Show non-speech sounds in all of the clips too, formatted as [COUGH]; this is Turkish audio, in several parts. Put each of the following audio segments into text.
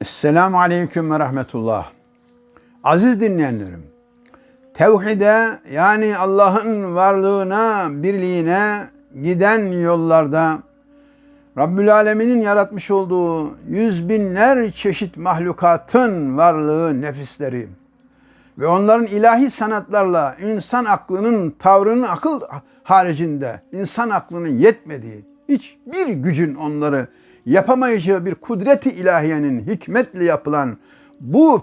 Esselamu Aleyküm ve Rahmetullah. Aziz dinleyenlerim, tevhide yani Allah'ın varlığına, birliğine giden yollarda Rabbül Alemin'in yaratmış olduğu yüz binler çeşit mahlukatın varlığı, nefisleri ve onların ilahi sanatlarla insan aklının tavrının akıl haricinde insan aklının yetmediği hiçbir gücün onları yapamayacağı bir kudreti ilahiyenin hikmetle yapılan bu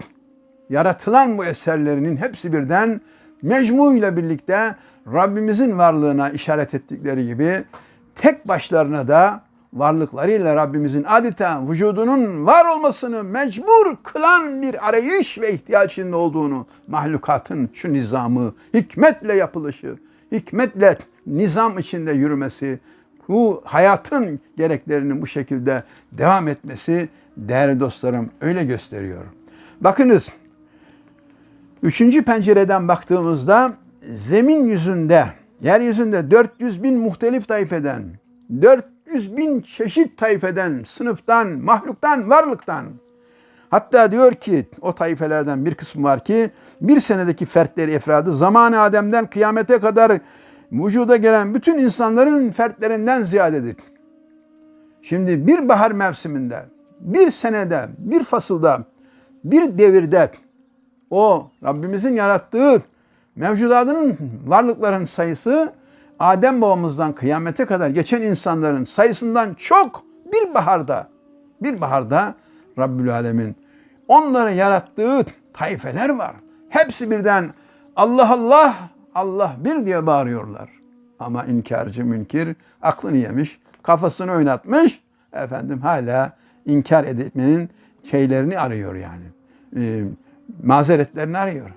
yaratılan bu eserlerinin hepsi birden mecmu ile birlikte Rabbimizin varlığına işaret ettikleri gibi tek başlarına da varlıklarıyla Rabbimizin adeta vücudunun var olmasını mecbur kılan bir arayış ve ihtiyaç içinde olduğunu mahlukatın şu nizamı, hikmetle yapılışı, hikmetle nizam içinde yürümesi, bu hayatın gereklerinin bu şekilde devam etmesi değerli dostlarım öyle gösteriyor. Bakınız üçüncü pencereden baktığımızda zemin yüzünde, yeryüzünde 400 bin muhtelif tayfeden, 400 bin çeşit tayfeden, sınıftan, mahluktan, varlıktan, Hatta diyor ki o tayfelerden bir kısmı var ki bir senedeki fertleri efradı zamanı Adem'den kıyamete kadar vücuda gelen bütün insanların fertlerinden ziyadedir. Şimdi bir bahar mevsiminde, bir senede, bir fasılda, bir devirde o Rabbimizin yarattığı mevcudatının varlıkların sayısı Adem babamızdan kıyamete kadar geçen insanların sayısından çok bir baharda, bir baharda Rabbül Alemin onları yarattığı tayfeler var. Hepsi birden Allah Allah Allah bir diye bağırıyorlar. Ama inkarcı münkir aklını yemiş, kafasını oynatmış. Efendim hala inkar etmenin şeylerini arıyor yani. E, mazeretlerini arıyor.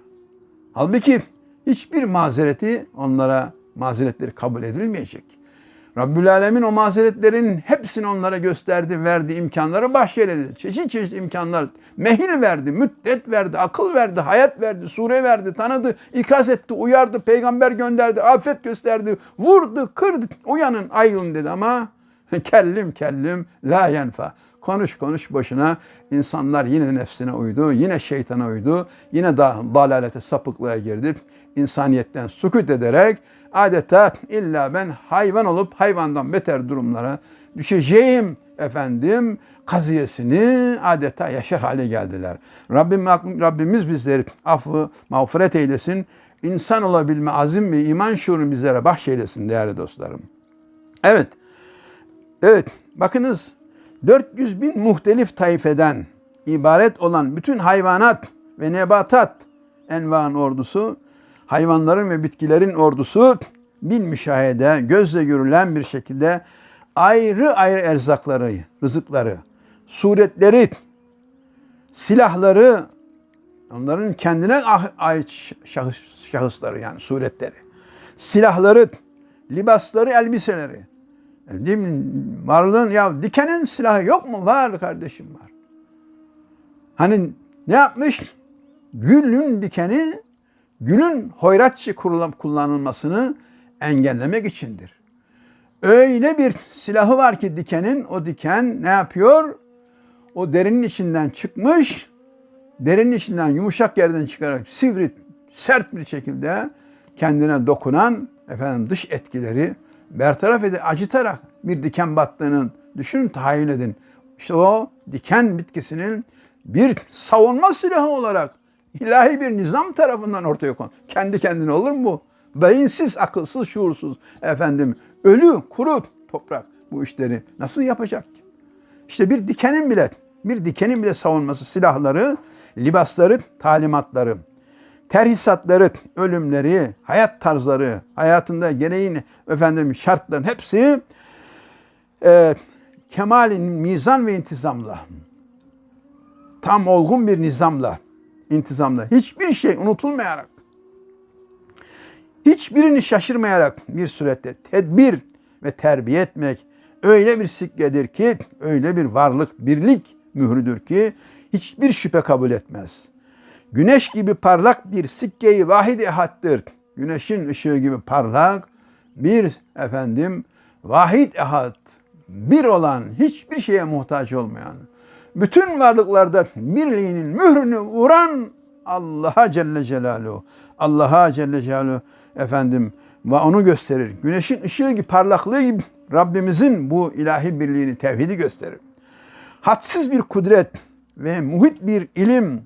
Halbuki hiçbir mazereti onlara mazeretleri kabul edilmeyecek. Rabbül Alemin o mazeretlerin hepsini onlara gösterdi, verdi, imkanları bahşeyledi. Çeşit çeşit imkanlar, mehil verdi, müddet verdi, akıl verdi, hayat verdi, sure verdi, tanıdı, ikaz etti, uyardı, peygamber gönderdi, afet gösterdi, vurdu, kırdı, uyanın, ayrılın dedi ama [LAUGHS] kellim kellim la yenfa. Konuş konuş boşuna insanlar yine nefsine uydu, yine şeytana uydu, yine da dalalete sapıklığa girdi. İnsaniyetten sukut ederek adeta illa ben hayvan olup hayvandan beter durumlara düşeceğim efendim kaziyesini adeta yaşar hale geldiler. Rabbim, Rabbimiz bizleri affı, mağfiret eylesin. İnsan olabilme azim ve iman şuurunu bizlere bahşeylesin değerli dostlarım. Evet, evet bakınız 400 bin muhtelif tayfeden ibaret olan bütün hayvanat ve nebatat envan ordusu hayvanların ve bitkilerin ordusu bin müşahede, gözle görülen bir şekilde ayrı ayrı erzakları, rızıkları, suretleri, silahları, onların kendine ah, ait şahıs, şahısları yani suretleri, silahları, libasları, elbiseleri. E, değil mi? Varlığın ya dikenin silahı yok mu? Var kardeşim var. Hani ne yapmış? Gülün dikeni gülün hoyratçı kullanılmasını engellemek içindir. Öyle bir silahı var ki dikenin, o diken ne yapıyor? O derinin içinden çıkmış, derinin içinden yumuşak yerden çıkarak sivri, sert bir şekilde kendine dokunan efendim dış etkileri bertaraf edip acıtarak bir diken battığının düşünün, tahayyül edin. İşte o diken bitkisinin bir savunma silahı olarak ilahi bir nizam tarafından ortaya kon. Kendi kendine olur mu bu? Beyinsiz, akılsız, şuursuz efendim ölü, kuru toprak bu işleri nasıl yapacak ki? İşte bir dikenin bile, bir dikenin bile savunması, silahları, libasları, talimatları, terhisatları, ölümleri, hayat tarzları, hayatında gereğin efendim şartların hepsi e, kemalin mizan ve intizamla, tam olgun bir nizamla, intizamla, hiçbir şey unutulmayarak, hiçbirini şaşırmayarak bir surette tedbir ve terbiye etmek öyle bir sikkedir ki, öyle bir varlık, birlik mührüdür ki hiçbir şüphe kabul etmez. Güneş gibi parlak bir sikkeyi vahid ehattır. Güneşin ışığı gibi parlak bir efendim vahid ehad, bir olan, hiçbir şeye muhtaç olmayan, bütün varlıklarda birliğinin mührünü vuran Allah'a Celle Celaluhu. Allah'a Celle Celaluhu efendim ve onu gösterir. Güneşin ışığı gibi parlaklığı gibi Rabbimizin bu ilahi birliğini, tevhidi gösterir. Hadsiz bir kudret ve muhit bir ilim,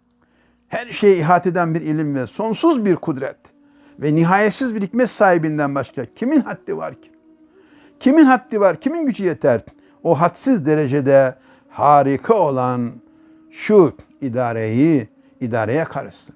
her şeyi ihate eden bir ilim ve sonsuz bir kudret ve nihayetsiz bir hikmet sahibinden başka kimin haddi var ki? Kimin haddi var? Kimin gücü yeter? O hadsiz derecede harika olan şu idareyi idareye karışsın.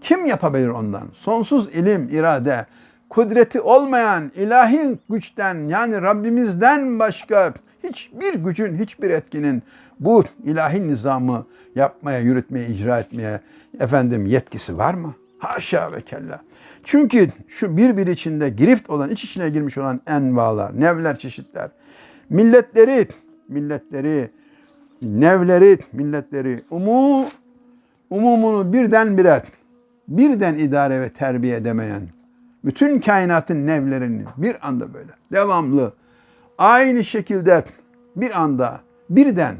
Kim yapabilir ondan? Sonsuz ilim, irade, kudreti olmayan ilahi güçten yani Rabbimizden başka hiçbir gücün, hiçbir etkinin bu ilahi nizamı yapmaya, yürütmeye, icra etmeye efendim yetkisi var mı? Haşa ve kella. Çünkü şu birbiri içinde girift olan, iç içine girmiş olan envalar, nevler, çeşitler, milletleri, milletleri, nevleri, milletleri, umu, umumunu birdenbire, birden idare ve terbiye edemeyen, bütün kainatın nevlerini bir anda böyle, devamlı, aynı şekilde bir anda, birden,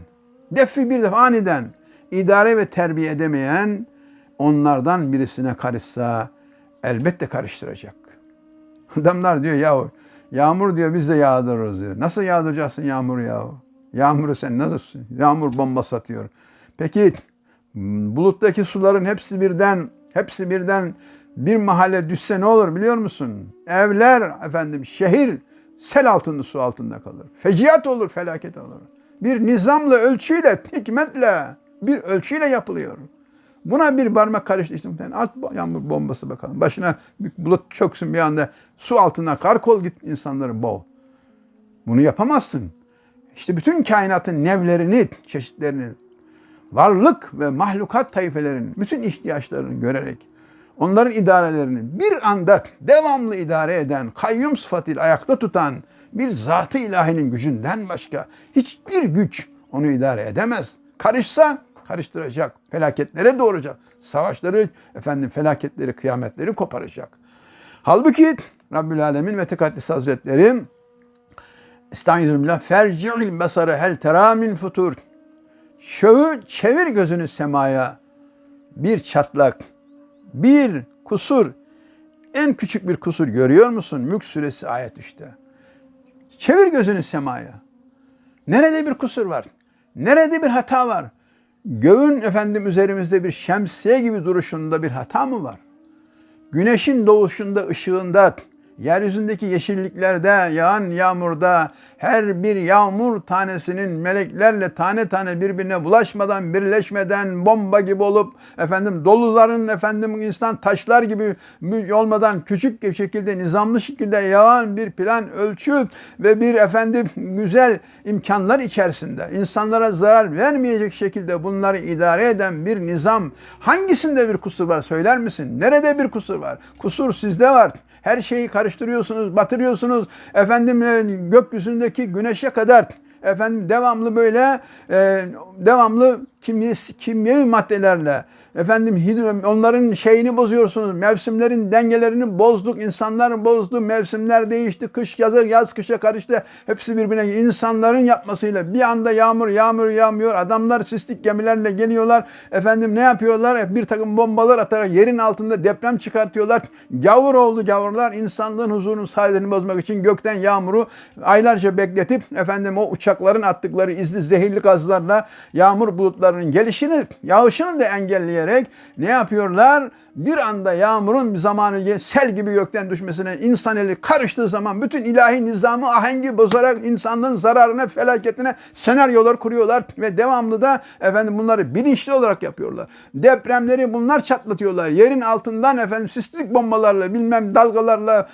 defi bir defa aniden idare ve terbiye edemeyen onlardan birisine karışsa elbette karıştıracak. Adamlar diyor yahu yağmur diyor biz de yağdırırız diyor. Nasıl yağdıracaksın yağmuru yahu? Yağmuru sen nasıl yağmur bombası atıyor. Peki buluttaki suların hepsi birden hepsi birden bir mahalle düşse ne olur biliyor musun? Evler efendim şehir sel altında su altında kalır. Feciat olur, felaket olur. Bir nizamla, ölçüyle, hikmetle bir ölçüyle yapılıyor. Buna bir parmak karıştırdım. Sen at yağmur bombası bakalım. Başına bir bulut çöksün bir anda. Su altına kar kol git insanları boğ. Bunu yapamazsın. İşte bütün kainatın nevlerini, çeşitlerini, varlık ve mahlukat tayfelerinin bütün ihtiyaçlarını görerek onların idarelerini bir anda devamlı idare eden, kayyum sıfatıyla ayakta tutan bir zatı ilahinin gücünden başka hiçbir güç onu idare edemez. Karışsa karıştıracak, felaketlere doğuracak, savaşları, efendim felaketleri, kıyametleri koparacak. Halbuki Rabbül Alemin ve Tekaddes Hazretleri Estağfirullah ferci'il basarı hel tera min futur. Şöğü çevir gözünü semaya. Bir çatlak, bir kusur, en küçük bir kusur görüyor musun? Mülk suresi ayet 3'te. Çevir gözünü semaya. Nerede bir kusur var? Nerede bir hata var? Göğün efendim üzerimizde bir şemsiye gibi duruşunda bir hata mı var? Güneşin doğuşunda, ışığında, yeryüzündeki yeşilliklerde, yağan yağmurda, her bir yağmur tanesinin meleklerle tane tane birbirine bulaşmadan, birleşmeden, bomba gibi olup, efendim doluların efendim insan taşlar gibi olmadan küçük bir şekilde, nizamlı şekilde yağan bir plan, ölçü ve bir efendim güzel imkanlar içerisinde insanlara zarar vermeyecek şekilde bunları idare eden bir nizam hangisinde bir kusur var söyler misin? Nerede bir kusur var? Kusur sizde var. Her şeyi karıştırıyorsunuz, batırıyorsunuz. Efendim e, gökyüzündeki güneşe kadar efendim devamlı böyle e, devamlı kimyevi maddelerle efendim onların şeyini bozuyorsunuz. Mevsimlerin dengelerini bozduk. insanlar bozdu. Mevsimler değişti. Kış yaza yaz kışa karıştı. Hepsi birbirine insanların yapmasıyla bir anda yağmur yağmur yağmıyor. Adamlar sistik gemilerle geliyorlar. Efendim ne yapıyorlar? Bir takım bombalar atarak yerin altında deprem çıkartıyorlar. Gavur oldu gavurlar. insanlığın huzurunu saadetini bozmak için gökten yağmuru aylarca bekletip efendim o uçakların attıkları izli zehirli gazlarla yağmur bulutlarının gelişini, yağışını da engelleyerek ne yapıyorlar? Bir anda yağmurun bir zamanı sel gibi gökten düşmesine insan eli karıştığı zaman bütün ilahi nizamı ahengi bozarak insanlığın zararına, felaketine senaryolar kuruyorlar ve devamlı da efendim bunları bilinçli olarak yapıyorlar. Depremleri bunlar çatlatıyorlar. Yerin altından efendim sistik bombalarla bilmem dalgalarla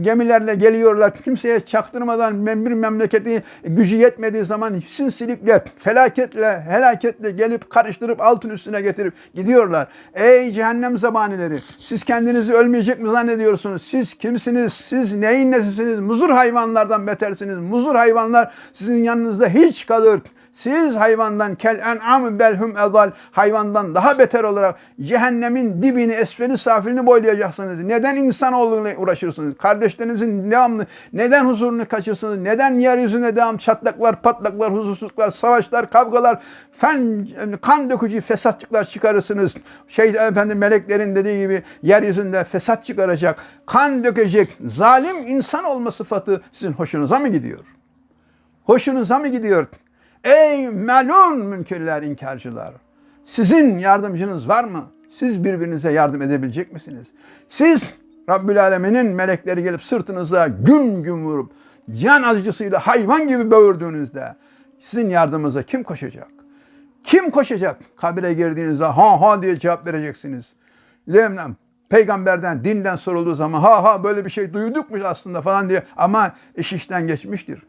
gemilerle geliyorlar. Kimseye çaktırmadan bir memleketi gücü yetmediği zaman sinsilikle, felaketle, helaketle gelip karıştırıp altın üstüne getirip gidiyorlar. Ey cehennem zabanileri siz kendinizi ölmeyecek mi zannediyorsunuz? Siz kimsiniz? Siz neyin nesisiniz? Muzur hayvanlardan betersiniz. Muzur hayvanlar sizin yanınızda hiç kalır. Siz hayvandan kel en'am belhum edal hayvandan daha beter olarak cehennemin dibini, esfeli safilini boylayacaksınız. Neden insanoğluyla uğraşırsınız? Kardeşlerinizin devamlı neden huzurunu kaçırsınız? Neden yeryüzüne devam çatlaklar, patlaklar, huzursuzluklar, savaşlar, kavgalar, fen, kan dökücü fesatçıklar çıkarırsınız? Şey efendim meleklerin dediği gibi yeryüzünde fesat çıkaracak, kan dökecek, zalim insan olma sıfatı sizin hoşunuza mı gidiyor? Hoşunuza mı gidiyor? Ey melun münkirler, inkarcılar! Sizin yardımcınız var mı? Siz birbirinize yardım edebilecek misiniz? Siz Rabbül Alemin'in melekleri gelip sırtınıza güm güm vurup can acısıyla hayvan gibi böğürdüğünüzde sizin yardımınıza kim koşacak? Kim koşacak? Kabire girdiğinizde ha ha diye cevap vereceksiniz. Lemnem peygamberden, dinden sorulduğu zaman ha ha böyle bir şey duydukmuş aslında falan diye ama iş işten geçmiştir.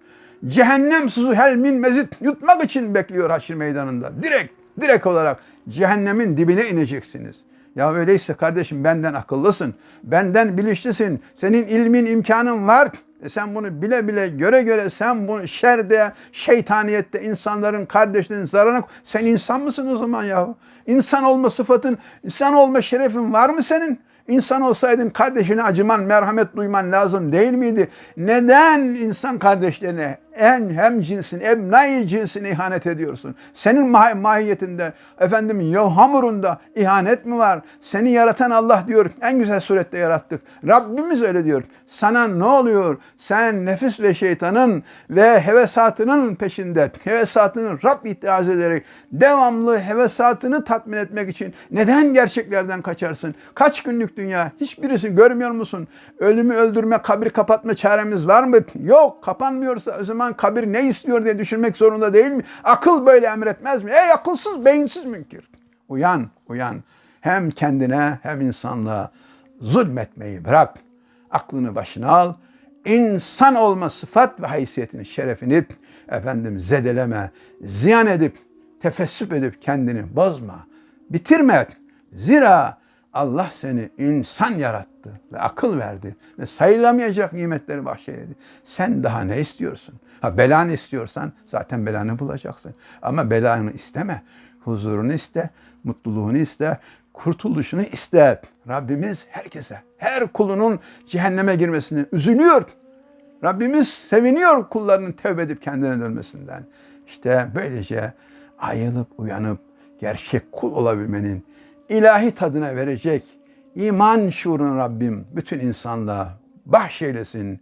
Cehennem suzu helmin mezit yutmak için bekliyor haşir meydanında. Direkt, direkt olarak cehennemin dibine ineceksiniz. Ya öyleyse kardeşim benden akıllısın, benden bilinçlisin, senin ilmin imkanın var. E sen bunu bile bile göre göre sen bunu şerde, şeytaniyette insanların kardeşlerin zararına sen insan mısın o zaman ya? İnsan olma sıfatın, insan olma şerefin var mı senin? İnsan olsaydın kardeşine acıman, merhamet duyman lazım değil miydi? Neden insan kardeşlerine en hem cinsin, emnai cinsine ihanet ediyorsun? Senin mah- mahiyetinde, efendim yo hamurunda ihanet mi var? Seni yaratan Allah diyor, en güzel surette yarattık. Rabbimiz öyle diyor. Sana ne oluyor? Sen nefis ve şeytanın ve hevesatının peşinde, hevesatının Rab itiraz ederek devamlı hevesatını tatmin etmek için neden gerçeklerden kaçarsın? Kaç günlük dünya? Hiçbirisi görmüyor musun? Ölümü öldürme, kabir kapatma çaremiz var mı? Yok. Kapanmıyorsa o zaman kabir ne istiyor diye düşünmek zorunda değil mi? Akıl böyle emretmez mi? Ey akılsız, beyinsiz münkir. Uyan, uyan. Hem kendine hem insanlığa zulmetmeyi bırak. Aklını başına al. İnsan olma sıfat ve haysiyetini, şerefini efendim zedeleme, ziyan edip, tefessüp edip kendini bozma. Bitirme. Zira Allah seni insan yarattı ve akıl verdi ve sayılamayacak nimetleri bahşeyledi. Sen daha ne istiyorsun? Ha belanı istiyorsan zaten belanı bulacaksın. Ama belanı isteme. Huzurunu iste, mutluluğunu iste, kurtuluşunu iste. Rabbimiz herkese, her kulunun cehenneme girmesini üzülüyor. Rabbimiz seviniyor kullarının tevbe edip kendine dönmesinden. İşte böylece ayılıp uyanıp gerçek kul olabilmenin ilahi tadına verecek iman şuurunu Rabbim bütün insanlığa bahşeylesin.